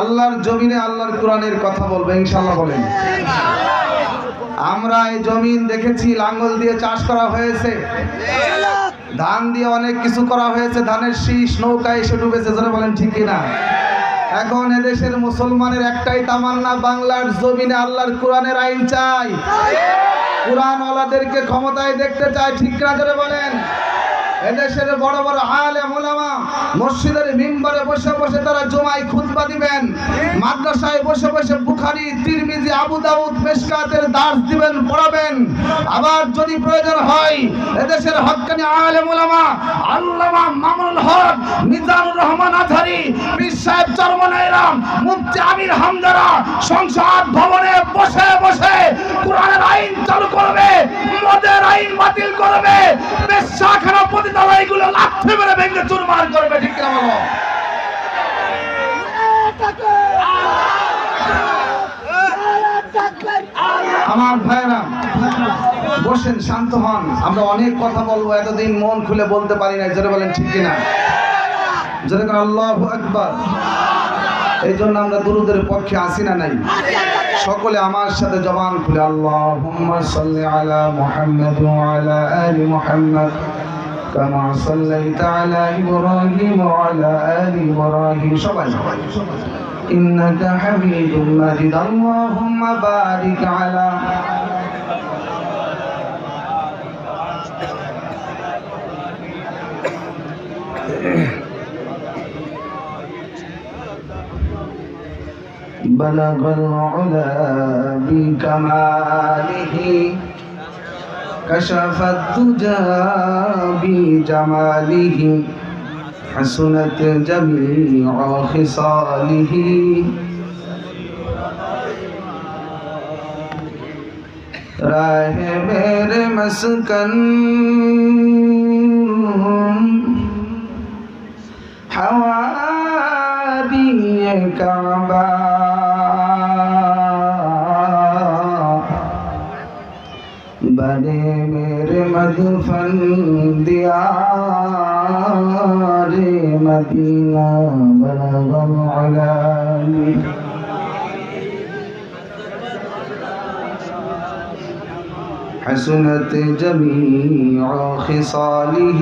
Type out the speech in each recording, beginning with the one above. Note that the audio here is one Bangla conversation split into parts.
আল্লাহর জমিনে আল্লাহর কোরআনের কথা বলবে ইনশাল্লাহ বলেন। আমরা এই জমিন দেখেছি, লাঙ্গল দিয়ে চাষ করা হয়েছে। ধান দিয়ে অনেক কিছু করা হয়েছে, ধানের শীষ, নৌকা এসে ডুবেছে যেন বলেন ঠিক না এখন এদেশের মুসলমানের একটাই তামান্না, বাংলার জমিনে আল্লাহর কোরআনের আইন চাই। কোরআন ওলাদেরকে ক্ষমতায় দেখতে চাই, ঠিক না ধরে বলেন? এদেশের বড় বড় আলে মোলামা মসজিদের মিম্বরে বসে বসে তারা জমায় খুতবা দিবেন। মাদ্রাসায় বসে বসে বুখারি, তিরমিজি, আবু দাউদ, মেশকাতের দাস দিবেন, পড়াবেন। আবার যদি প্রয়োজন হয়, এদেশের হক্কানি আলে মোলামা আল্লামা মামুনুল হক মিজানুর রহমান আথারি পীর সাহেব চরমনাইরাম, মুফতি আমির হামদারা সংসদ ভবনে বসে বসে কোরআনের আইন চালু করবে। মদের আইন বাতিল করবে। মেরে ভেঙে চুরমার করবে, ঠিক আমার ভাইরা বসেন, শান্ত হন। আমরা অনেক কথা বলব, এতদিন মন খুলে বলতে পারি না জোরে বলেন, ঠিক কিনা? করে আল্লাহ একবার এই জন্য আমরা দুরুদের পক্ষে আসি না নাই? সকলে আমার সাথে জবান খুলে আল্লাহ সাল্লি আলা মুহাম্মদ ওয়া আলা আলি মুহাম্মদ كما صليت على إبراهيم وعلى آل إبراهيم সবাই إنك حميد مجيد اللهم بارك على بلغ العلا بكماله كشف الدجى بجماله. حسنت جميع خصاله. راہ میرے مسکن مدینہ بلغ العلالی حسنت جميع خصاله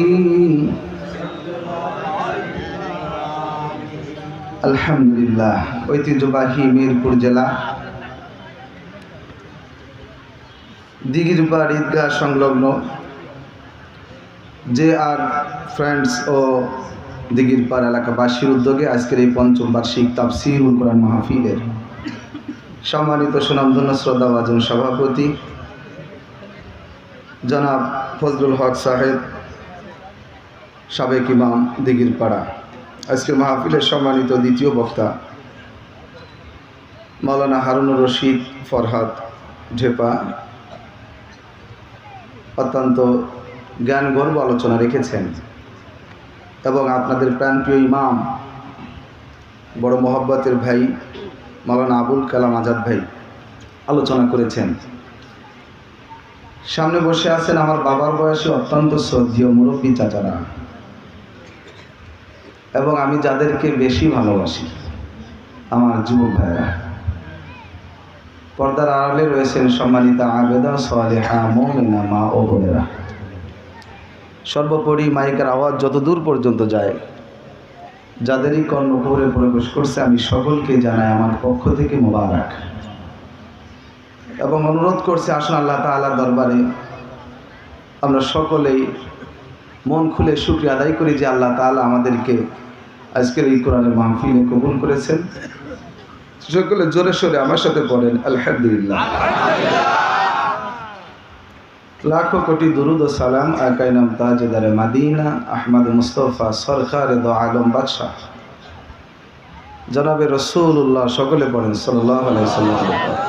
আলহামদুলিল্লাহ ঐতিহ্যবাহী মিরপুর জেলা দিঘিরপাড় ঈদগাহ সংলগ্ন জে আর ফ্রেন্ডস ও দিঘিরপাড় এলাকাবাসীর উদ্যোগে আজকের এই পঞ্চম বার্ষিক তাফসিরুল কোরআন মাহফিলের সম্মানিত সুনামধন্য শ্রদ্ধা শ্রদ্ধাভাজন সভাপতি জনাব ফজলুল হক সাহেব, সাবেক ইমাম দিঘিরপাড়া আজকের মাহফিলের সম্মানিত দ্বিতীয় বক্তা মাওলানা হারুনুর রশিদ ফরহাদ ঢেপা অত্যন্ত জ্ঞান গর্ব আলোচনা রেখেছেন। এবং আপনাদের প্রাণপ্রিয় ইমাম, বড় মোহব্বতের ভাই মাওলানা আবুল কালাম আজাদ ভাই, আলোচনা করেছেন। সামনে বসে আছেন আমার বাবার বয়সে অত্যন্ত শ্রদ্ধীয় মুরব্বী চাচারা। এবং আমি যাদেরকে বেশি ভালোবাসি, আমার যুবক ভাইরা পর্দার আড়ালে রয়েছেন সম্মানিতা আবেদা সোয়ালেহা মৌমিনা মা ও বোনেরা। সর্বোপরি মাইকের আওয়াজ যত দূর পর্যন্ত যায়, যাদেরই কর্ণপুরে প্রবেশ করছে, আমি সকলকে জানাই আমার পক্ষ থেকে মোবারক। এবং অনুরোধ করছে, আসুন আল্লাহ তাআলার দরবারে আমরা সকলেই মন খুলে শুক্রিয়া আদায় করি যে আল্লাহ তাআলা আমাদেরকে আজকের এই কোরআনের মাহফিলে কবুল করেছেন। সকলে জোরে সোরে আমার সাথে পড়েন, আলহামদুলিল্লাহ। লাখো কোটি দুরুদ সালাম আকাইনাম তাজেদারে মাদিনা আহমদ মুস্তফা সরকার দো আলম বাদশাহ। জনাবে রসুল্লাহ সকলে পড়েন সাল্লাহ আলাইসাল্লাম